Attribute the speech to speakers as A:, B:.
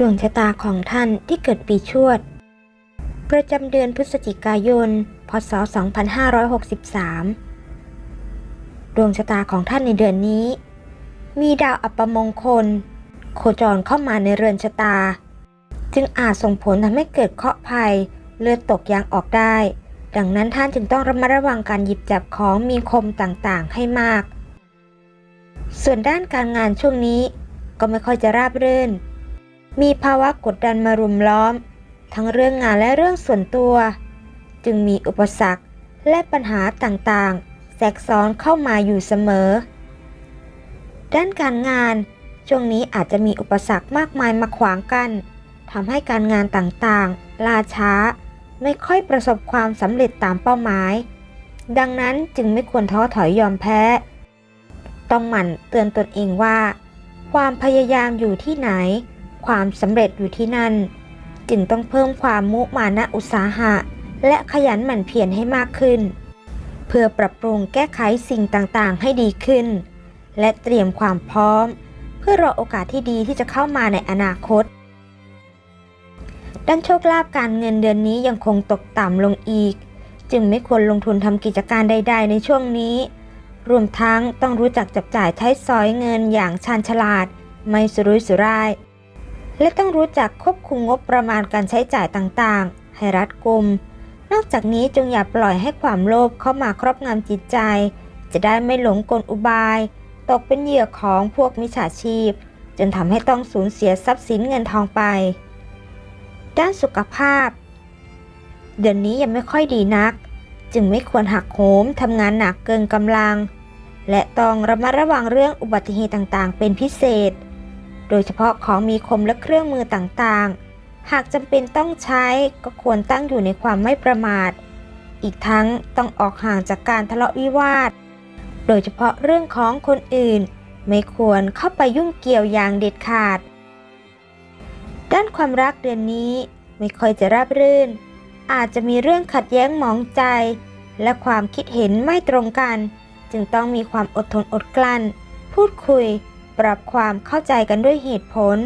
A: ดวงชะตาของท่านที่เกิดปีชวด ประจำเดือนพฤศจิกายน พศ 2563 ดวงชะตาของท่านในเดือนนี้ มีดาวอัปมงคล โคจรเข้ามาในเรือนชะตา จึงอาจส่งผลทำให้เกิดเคราะห์ภัยเลือดตกยางออกได้ ดังนั้นท่านจึงต้องระมัดระวังการหยิบจับของมีคมต่างๆ ให้มาก ส่วนด้านการงานช่วงนี้ก็ไม่ค่อยจะราบรื่น มีภาวะกดดันมารุมล้อม ทั้งเรื่องงานและเรื่องส่วนตัว จึงมีอุปสรรคและปัญหาต่างๆ แทรกซ้อนเข้ามาอยู่เสมอ ด้านการงานช่วงนี้อาจจะมีอุปสรรคมากมายมาขวางกันทำให้การงานต่างๆ ล่าช้า ไม่ค่อยประสบความสำเร็จตามเป้าหมาย ดังนั้นจึงไม่ควรท้อถอยยอมแพ้ ต้องหมั่นเตือนตนเองว่า ความพยายามอยู่ที่ไหน ความสำเร็จอยู่ที่นั่น จึงต้องเพิ่มความมุมานะอุตสาหะ และขยันหมั่นเพียรให้มากขึ้น เพื่อปรับปรุงแก้ไขสิ่งต่างๆ ให้ดีขึ้น และเตรียมความพร้อม เพื่อรอโอกาสที่ดีที่จะเข้ามาในอนาคต ด้านโชคลาภการเงินเดือนนี้ยังคงตกต่ำลงอีก จึงไม่ควรลงทุนทำกิจการใด ๆ ในช่วงนี้รวมทั้งต้องรู้จักจับจ่ายใช้สอยเงินอย่างชาญฉลาด ไม่สุรุ่ยสุร่าย และต้องรู้จักควบคุมงบประมาณการใช้จ่ายต่างๆ ให้รัดกุม นอกจากนี้จงอย่าปล่อยให้ความโลภเข้ามาครอบงำจิตใจ จะได้ไม่หลงกลอุบาย ตกเป็นเหยื่อของพวกมิจฉาชีพ จนทำให้ต้องสูญเสียทรัพย์สินเงินทองไป ด้านสุขภาพ เดือนนี้ยังไม่ค่อยดีนัก จึงไม่ควรหักโหมทำงานหนักเกินกำลัง และต้องระมัดระวังเรื่องอุบัติเหตุต่างๆ เป็นพิเศษ โดยเฉพาะของมีคมและเครื่องมือต่างๆ หากจำเป็นต้องใช้ก็ควรตั้งอยู่ในความไม่ประมาท อีกทั้งต้องออกห่างจากการทะเลาะวิวาท โดยเฉพาะเรื่องของคนอื่น ไม่ควรเข้าไปยุ่งเกี่ยวอย่างเด็ดขาด ด้านความรักเดือนนี้ไม่ค่อยจะราบรื่น อาจจะมีเรื่องขัดแย้งหมองใจ และความคิดเห็นไม่ตรงกัน จึงต้องมีความอดทนอดกลั้น พูดคุย ปรับความเข้าใจกันด้วยเหตุผล